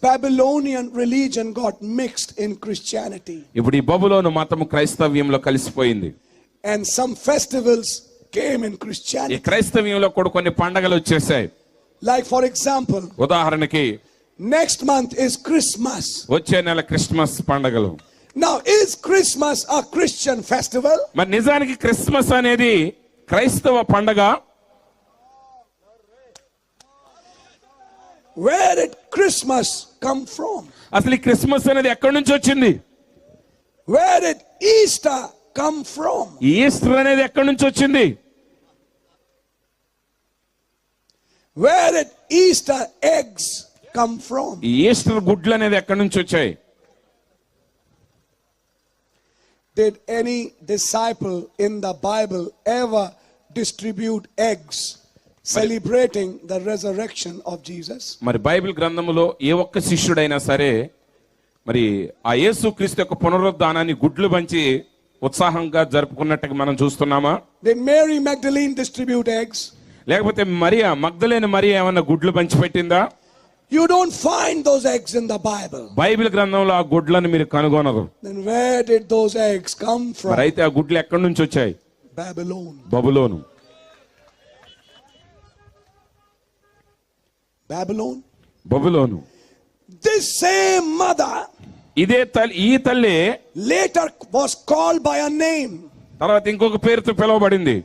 Babylonian religion got mixed in Christianity. ఇప్పుడు ఈ బబులోను మతము క్రైస్తవ్యంలో కలిసిపోయింది And some festivals came in ఈ Christianity. క్రైస్తవ్యంలో కూడా కొన్ని పండగలు వచ్చేసాయి Like, for example, ఉదాహరణకి next month is Christmas. వచ్చే నెల క్రిస్మస్ పండగలు Now, is Christmas a Christian festival? మరి నిజానికి క్రిస్మస్ అనేది క్రైస్తవ పండగ where it Christmas come from అసలు క్రిస్మస్ అనేది ఎక్కడి నుంచి వచ్చింది? Where it Easter come from Easter అనేది ఎక్కడి నుంచి వచ్చింది? Where it Easter eggs come from Easter గుడ్లు అనేది ఎక్కడి నుంచి వచ్చాయి? Did any disciple in the Bible ever distribute eggs celebrating the resurrection of Jesus? మరి బైబిల్ గ్రంథములో ఏ ఒక్క శిష్యుడైనా సరే మరి ఆ యేసు క్రీస్తు యొక్క పునరుద్ధానాన్ని గుడ్లు పంచి ఉత్సాహంగా జరుపుకున్నట్టుగా మనం చూస్తున్నామా Did Mary Magdalene distribute eggs? లేకపోతే మరియా మగ్ధలేని మరియా ఏమన్నా గుడ్లు పంచి పెట్టిందా You don't find those eggs in the Bible. Bible గ్రంథంలో ఆ గుడ్లను మీరు కనుగొనరు Then where did those eggs come మరి from? అయితే ఆ గుడ్లు ఎక్కడి నుంచి వచ్చాయి Babylon. Babylon Babylon Babylon. This same mother ఇదే తల్లి ఈ తల్లి later was called by a name తర్వాత ఇంకొక పేరుతో పిలవబడింది.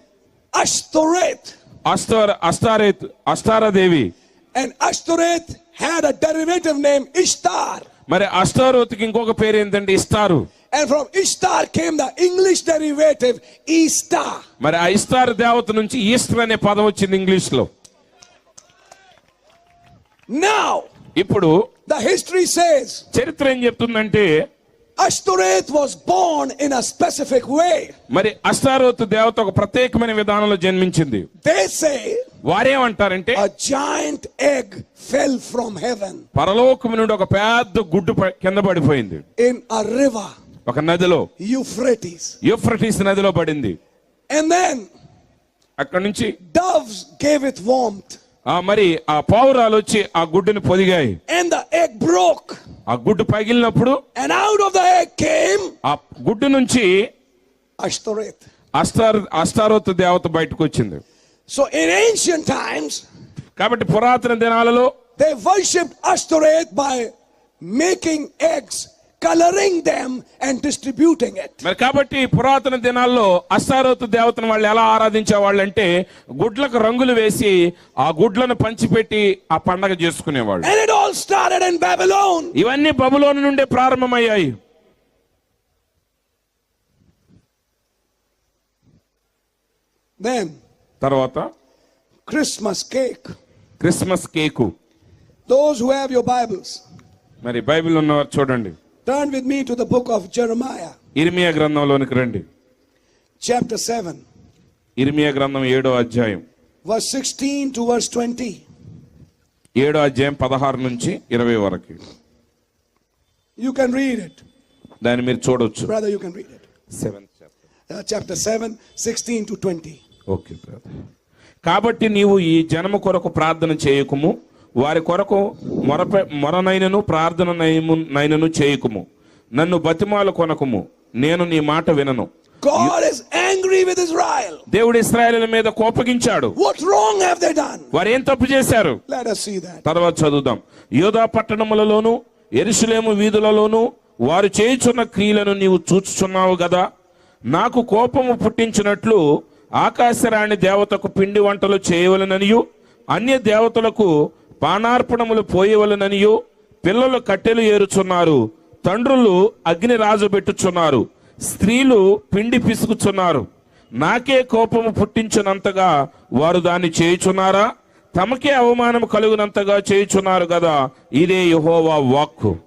అష్టరేత్ అస్తర్ అస్తారేత్ అస్తారదేవి. And Ashtoreth had a derivative name Ishtar మరి అస్తారోత్కి ఇంకొక పేరు ఏంటండి ఇస్తారు. And from Ishtar came the English derivative Easter మరి ఆ ఇస్తార్ దేవత నుంచి ఈస్టర్ అనే పదం వచ్చింది ఇంగ్లీష్ Now, ఇప్పుడు the history says చరిత్ర ఏం చెప్తుందంటే Ashtoreth was born in a specific way. మరి అష్టారోత్ దేవత ఒక ప్రత్యేకమైన విధానంలో జన్మించింది They say వారేమంటారంటే a giant egg fell from heaven పరలోకము నుండి ఒక పెద్ద గుడ్డు కింద పడిపోయింది in a river, ఒక నదిలో Euphrates. యూఫ్రటీస్ నదిలో పడింది And then అక్కడ నుంచి doves gave it warmth. ఆ మరి ఆ పావురాలు వచ్చి ఆ గుడ్డుని పొదిగాయి. అండ్ ద ఎగ్ బ్రోక్ ఆ గుడ్డు పగిలినప్పుడు and out of the egg came ఆ గుడ్డు నుంచి అష్టరేత్ అస్తార్ అస్తారోత్ దేవత బయటకు వచ్చింది. సో ఇన్ ఏన్షియన్ టైమ్స్ కాబట్టి పురాతన దినాలలో they worship Ashtoreth by making eggs coloring them, and distributing it. మరి కాబట్టి పురాతన దినాల్లో అష్టారోత్ దేవతను వాళ్ళు ఎలా ఆరాధించేవాళ్ళు అంటే గుడ్లకు రంగులు వేసి ఆ గుడ్లను పంచిపెట్టి ఆ పండగ చేసుకునేవాళ్ళు And it all started in Babylon. ఇవన్నీ బబులోను నుండే ప్రారంభమయ్యాయి Then, తర్వాత Christmas cake. Christmas cake Those who have your Bibles, మరి బైబిల్ ఉన్నవారు చూడండి turn with me to the book of Jeremiah ఇర్మియా గ్రంథంలోనికి రండి. చాప్టర్ 7 ఇర్మియా గ్రంథం 7వ అధ్యాయం. వర్స్ 16 టు వర్స్ 20 7వ అధ్యాయం 16 నుంచి 20 వరకు. యు కెన్ రీడ్ ఇట్ దాన్ని మీరు చూడొచ్చు. Brother you can read it 7 chapter 7 16 to 20 okay brother కాబట్టి నీవు ఈ జనము కొరకు ప్రార్థన చేయకుము. వారి కొరకు మొరప మొరనైనను ప్రార్థన నైనను చేయకుము. నన్ను బతిమాలు కొనకుము. నేను నీ మాట వినను. God is angry with Israel. దేవుడు ఇస్రాయేల్ మీద కోపగించాడు. What wrong have they done? వారు ఏం తప్పు చేశారు? Let us see that. తర్వాత చదువుదాం. యోధా పట్టణములలోను ఎరుసలేము వీధులలోను వారు చేయుచున్న క్రియలను నీవు చూచుచున్నావు గదా? నాకు కోపము పుట్టించినట్లు ఆకాశరాణి దేవతకు పిండి వంటలు చేయవలననియు అన్య దేవతలకు పానార్పణములు పోయవలననియు పిల్లలు కట్టెలు ఏరుచున్నారు తండ్రులు అగ్ని రాజబెట్టుచున్నారు స్త్రీలు పిండి పిసుకుచున్నారు. నాకే కోపము పుట్టించినంతగా వారు దాన్ని చేయుచున్నారా? తమకే అవమానం కలుగునంతగా చేయుచున్నారు కదా ఇదే యెహోవా వాక్కు.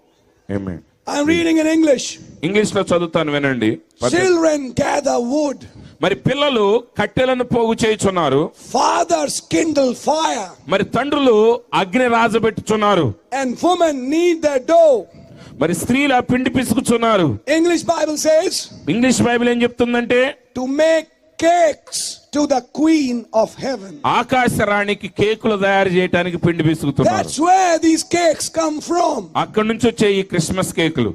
In English. ఇంగ్లీష్లో చదువుతాను వినండి. Children gather wood, మరి పిల్లలు కట్టెలను పోగు చేయుచున్నారు fathers kindle fire, మరి తండ్రులు అగ్ని రాజబెట్టుచున్నారు and women knead their dough. మరి స్త్రీలు ఆ పిండి పిసుకుచున్నారు English Bible says English Bible ఏం చెప్తుందంటే to make cakes to the queen of heaven. ఆకాశ రాణికి కేకులు తయారు చేయడానికి పిండి పిసుకుతున్నారు That's where these cakes come from. అక్కడి నుంచి వచ్చే ఈ క్రిస్మస్ కేకులు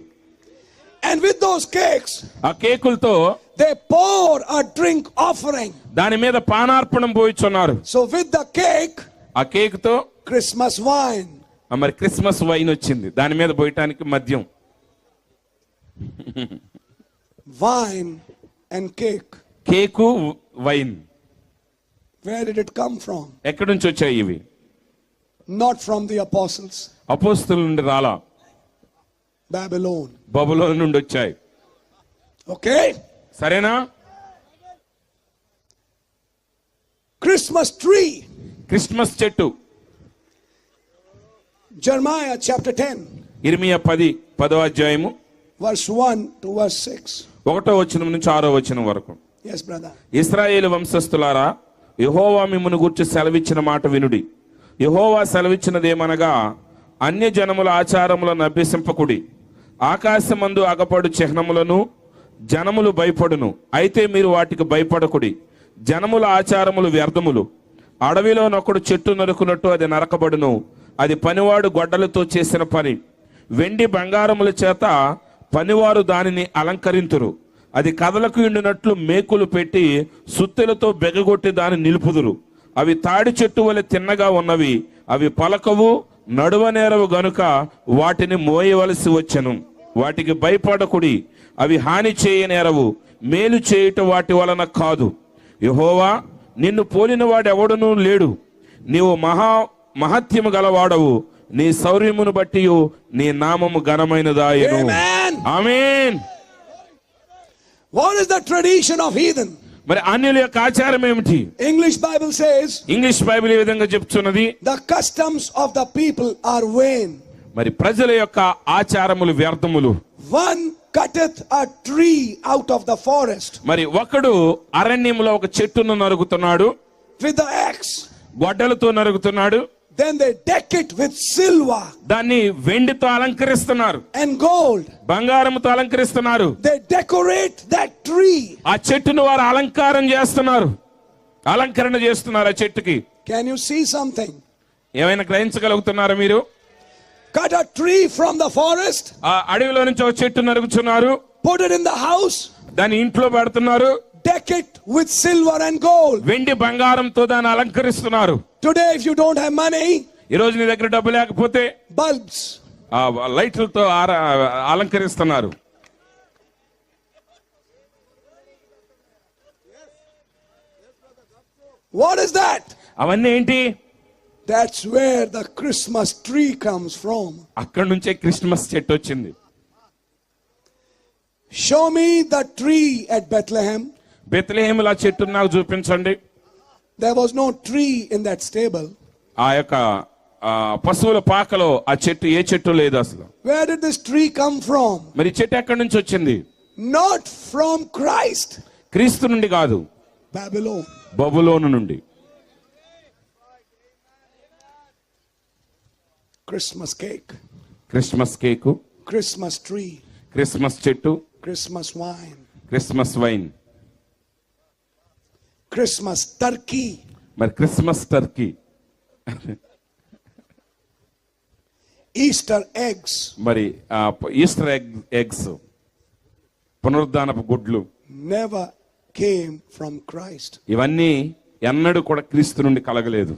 And with those cakes, ఆ కేకులతో they pour a drink offering. దాని మీద పానార్పణం పోయిచున్నారు So with the cake, ఆ కేకుతో Christmas wine. ఆ మరి క్రిస్మస్ వైన్ వచ్చింది దాని మీద పోయటానికి మద్యం Wine and cake. Cake wine Where did it come from? ఎక్కడి నుంచి వచ్చాయి ఇవి Not from the apostles. అపోస్తుల నుండి రాలా Babylon. బబులో నుండి వచ్చాయి Okay? సరేనా Christmas tree. క్రిస్మస్ చెట్టు Jeremiah chapter 10, ఇర్మియా పది పదో అధ్యాయము verse 1 to verse 6. ఒకటో వచనం నుంచి ఆరో వచనం వరకు Yes, brother. ఇస్రాయేలు వంశస్థులారా యహోవా మిమ్మను గుర్చి సెలవిచ్చిన మాట వినుడి యహోవా సెలవిచ్చినదేమనగా అన్య జనముల ఆచారములను అభ్యసింపకుడి ఆకాశమందు అగపడు చిహ్నములను జనములు భయపడును. అయితే మీరు వాటికి భయపడకుడి. జనముల ఆచారములు వ్యర్థములు. అడవిలోనొకడు చెట్టు నరుకున్నట్టు అది నరకబడును. అది పనివాడు గొడ్డలతో చేసిన పని. వెండి బంగారముల చేత పనివారు దానిని అలంకరింతురు. అది కథలకు ఎండినట్లు మేకులు పెట్టి సుత్తెలతో బెగగొట్టి దాన్ని నిలుపుదురు. అవి తాడి చెట్టు వలె తిన్నగా ఉన్నవి. అవి పలకవు నడువనేరవు గనుక వాటిని మోయవలసి వచ్చెను. వాటికి భయపడకుడి. అవి హాని చేయనేరవు మేలు చేయుట వాటి వలన కాదు. యహోవా నిన్ను పోలిన వాడెవడునూ లేడు. నీవు మహా మహత్యము గలవాడవు. నీ శౌర్యమును బట్టి నీ నామము ఘనమైనదాయను. ఆమేన్. Tradition of heathen? మరి అన్యుల యొక్క ఆచారం ఏమిటి? English Bible says English Bible ఈ విధంగా చెప్తున్నది? the customs of the people are vain. మరి ప్రజల యొక్క ఆచారములు వ్యర్థములు One cutteth a tree out of the forest మరి ఒకడు అరణ్యంలో ఒక చెట్టును నరుగుతున్నాడు the axe. గొడ్డలతో నరుగుతున్నాడు Then they deck it with silver దాన్ని వెండితో అలంకరిస్తున్నారు and gold. బంగారంతో అలంకరిస్తున్నారు They decorate that tree. ఆ చెట్టును వారు అలంకారం చేస్తున్నారు అలంకరణ చేస్తున్నారు ఆ చెట్టుకి Can you see something? ఏమైనా గ్రహించగలుగుతున్నారా మీరు Cut a tree from the forest, ఆ అడవిలో నుంచి ఒక చెట్టు నరుగుతున్నారు put it in the house, దాన్ని ఇంట్లో పెడుతున్నారు deck it with silver and gold. వెండి బంగారంతో దాన్ని అలంకరిస్తున్నారు Today, if you don't have money, ఈ రోజు నీ దగ్గర డబ్బు లేకపోతే bulbs. ఆ లైట్లతో అలంకరిస్తున్నారు What is that? అవన్నీ ఏంటి That's where the Christmas tree comes from. అక్కడి నుంచే క్రిస్మస్ చెట్టు వచ్చింది Show me the tree at Bethlehem. బెత్లహేముల చెట్టు నాకు చూపించండి There was no tree in that stable. ఆ యొక్క పశువుల పాకలో ఆ చెట్టు ఏ చెట్టు లేదు అసలు Where did this tree come from? మరి చెట్టు ఎక్కడి నుంచి వచ్చింది Not from Christ. క్రీస్తు నుండి కాదు Babylon. బబులోను నుండి Christmas cake Christmas cake Christmas tree Christmas చెట్టు Christmas wine Christmas wine. Christmas turkey మరి క్రిస్మస్ టర్కీ. ఈస్టర్ ఎగ్స్ మరి ఈస్టర్ ఎగ్ ఎగ్స్ పునరుద్ధానపు గుడ్లు. నెవర్ కేమ్ ఫ్రమ్ క్రైస్ట్ ఇవన్నీ ఎన్నడూ కూడా క్రీస్తు నుండి కలగలేదు.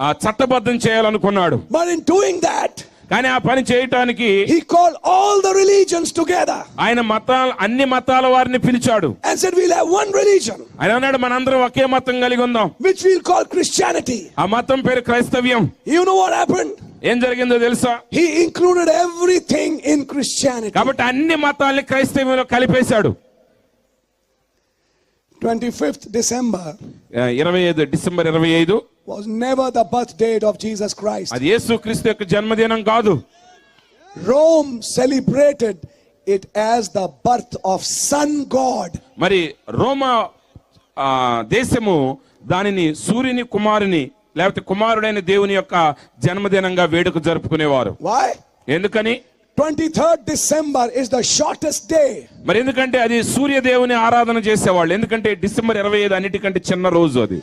చట్టబద్ధం చేయాలనుకున్నాడు. కానీ ఆ పని చేయటానికి he call all the religions together ఆయన మతాల అన్ని మతాల వారిని పిలిచాడు. అండ్ వీల్ వన్ రిలీజియన్ ఆయన అన్నాడు మనందరం ఒకే మతం కలిగి ఉందాం. విచ్ వీల్ కాల్ క్రిస్టియానిటీ ఆ మతం పేరు క్రైస్తవ్యం. యు నో వాట్ ఏం జరిగిందో తెలుసా? He included everything in Christianity కాబట్టి అన్ని మతాలని క్రైస్తవ్యంలో కలిపేశాడు. 25th డిసెంబర్ ఇరవై ఐదు డిసెంబర్ ఇరవై ఐదు was never the birth date of Jesus Christ. అది యేసు క్రీస్తు యొక్క జన్మదినం కాదు Rome celebrated it as the birth of Sun God. మరి రోమా దేశము దానిని సూర్యుని కుమారుని లేకపోతే కుమారుడైన దేవుని యొక్క జన్మదినంగా వేడుక జరుపుకునేవారు Why? ఎందుకని 23rd December is the shortest day. మరి ఎందుకంటే అది సూర్యదేవుని ఆరాధన చేసేవాళ్ళు ఎందుకంటే డిసెంబర్ ఇరవై ఐదు అన్నిటికంటే చిన్న రోజు అది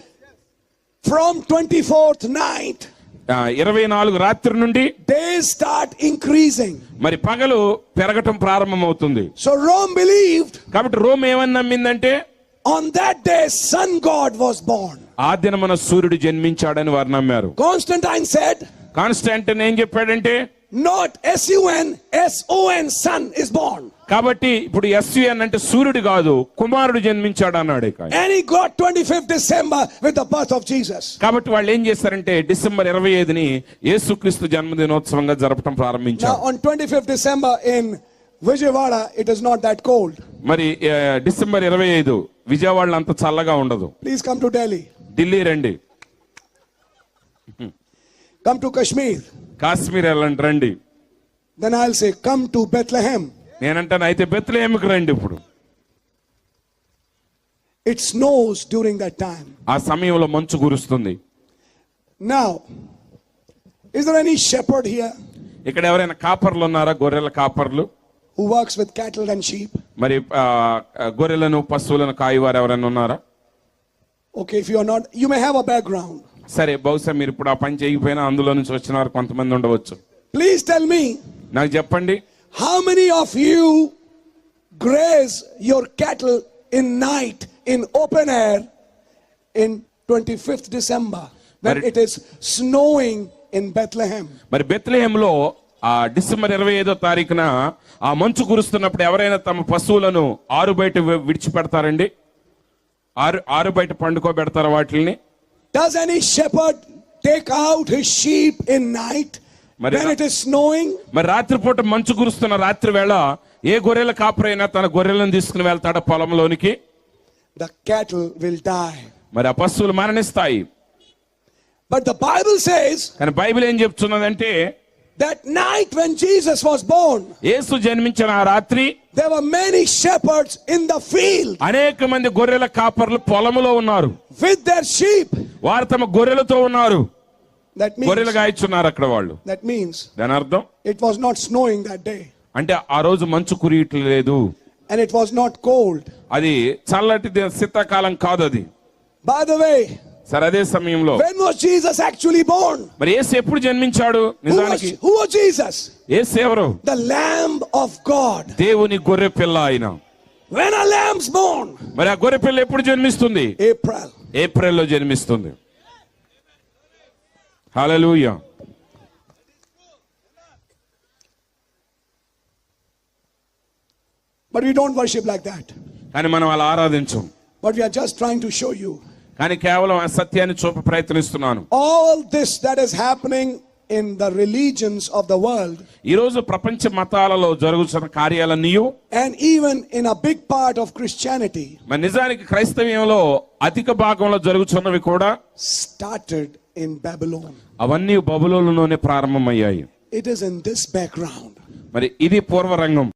From 24th night, ఆ, ఇరవై నాలుగు రాత్రి నుండి days start increasing. మరి పగలు పెరగటం ప్రారంభమవుతుంది So Rome believed కాబట్టి రోమ్ ఏమని నమ్మిందంటే on that day Sun God was born. ఆ దినమున సూర్యుడు జన్మించాడని వారు నమ్మారు Constantine said, కాన్స్టాంటిన్ ఏం చెప్పాడంటే not S U N S O N son is born కాబట్టి ఇప్పుడు ఎస్యున్ అంటే సూర్యుడు కాదు కుమారుడు జన్మించాడు అన్నాడు any got twenty fifth December with the birth of Jesus కాబట్టి వాళ్ళు ఏం చేస్తారంటే డిసెంబర్ ఇరవై ఐదుని యేసుక్రీస్తు జన్మదినోత్సవంగా జరపడం ప్రారంభించారు. On twenty fifth December in Vijayawada it is not that cold మరి డిసెంబర్ ఇరవై ఐదు విజయవాడ అంత చల్లగా ఉండదు. Please come to Delhi Delhi రండి. కమ్ టు కాశ్మీర్ కాశ్మీర్ వెళ్ళండి రండి. Then I'll say come to Bethlehem నేనంటాను అయితే బెత్లహేమ్కి రండి ఇప్పుడు. It snows during that time ఆ సమయంలో మంచు కురుస్తుంది. Now is there any shepherd here ఇక్కడ ఎవరైనా కాపర్లు ఉన్నారా? గొర్రెల కాపర్లు? Who works with cattle and sheep మరి గొర్రెలను పశువులను కాయవారు ఎవరైనా ఉన్నారా? Okay if you are not you may have a background సరే బహుశా మీరు ఇప్పుడు ఆ పని చేయకపోయినా అందులో నుంచి వచ్చిన వారు కొంతమంది ఉండవచ్చు. Please tell me, నాకు చెప్పండి. many of you graze your cattle in night in open air in 25th December when But it- it is snowing in Bethlehem? మరి బెత్లహేంలో ఆ డిసెంబర్ ఇరవై ఐదో తారీఖున ఆ మంచు కురుస్తున్నప్పుడు ఎవరైనా తమ పశువులను ఆరు బయట విడిచిపెడతారండి? ఆరు ఆరు బయట పండుకోబెడతారా వాటిని Does any shepherd take out his sheep in night when it- is snowing? మరి రాత్రిపూట మంచు కురుస్తున్న రాత్రి వేళ ఏ గొర్రెల కాపరైనా తన గొర్రెలను తీసుకుని వెళ్తాడా పొలంలోనికి The cattle will die. మరి ఆ పశువులు మరణిస్తాయి But the Bible says కానీ బైబిల్ ఏం చెప్తున్నదంటే that night when Jesus was born, యేసు జన్మించిన ఆ రాత్రి there were many shepherds in the field అనేక మంది గొర్రెల కాపర్లు పొలములో ఉన్నారు with their sheep. వారు తమ గొర్రెలతో ఉన్నారు. గొర్రెలు గాయచున్నారు అక్కడ వాళ్ళు. దట్ మీన్స్ దాని అర్థం? It was not snowing that day అంటే ఆ రోజు మంచు కురియట్లేదు and it was not cold అది చల్లటి శీతాకాలం కాదు అది. బై ద వే సరే అదే సమయంలో. When was Jesus actually born మరి యేసు ఎప్పుడు జన్మించాడు? నిజానికి. హు వాస్ జీసస్ యేసు ఎవరు? ద లామ్ ఆఫ్ గాడ్ దేవుని గొర్రె పిల్ల ఆయన. వెన్ ఆ లామ్స్ బోర్న్ మరి ఆ గొర్రె పిల్ల ఎప్పుడు జన్మిస్తుంది? ఏప్రిల్ ఏప్రిల్లో జన్మిస్తుంది హల్లెలూయా But we don't worship like that. కానీ మనం అలా ఆరాధించం But we are just trying to show you కానీ కేవలం ఆ సత్యాన్ని చూప ప్రయత్నిస్తున్నాను all this that is happening in the religions of the world ఈ రోజు ప్రపంచ మతాలలో జరుగుతున్న కార్యాలన్నీ and even in a big part of Christianity మరి నిజానికి క్రైస్తవ్యంలో అధిక భాగంలో జరుగుతున్నవి కూడా started in Babylon. అవన్నీ బబులోనులోనే ప్రారంభమయ్యాయి It is in this background మరి ఇది పూర్వరంగం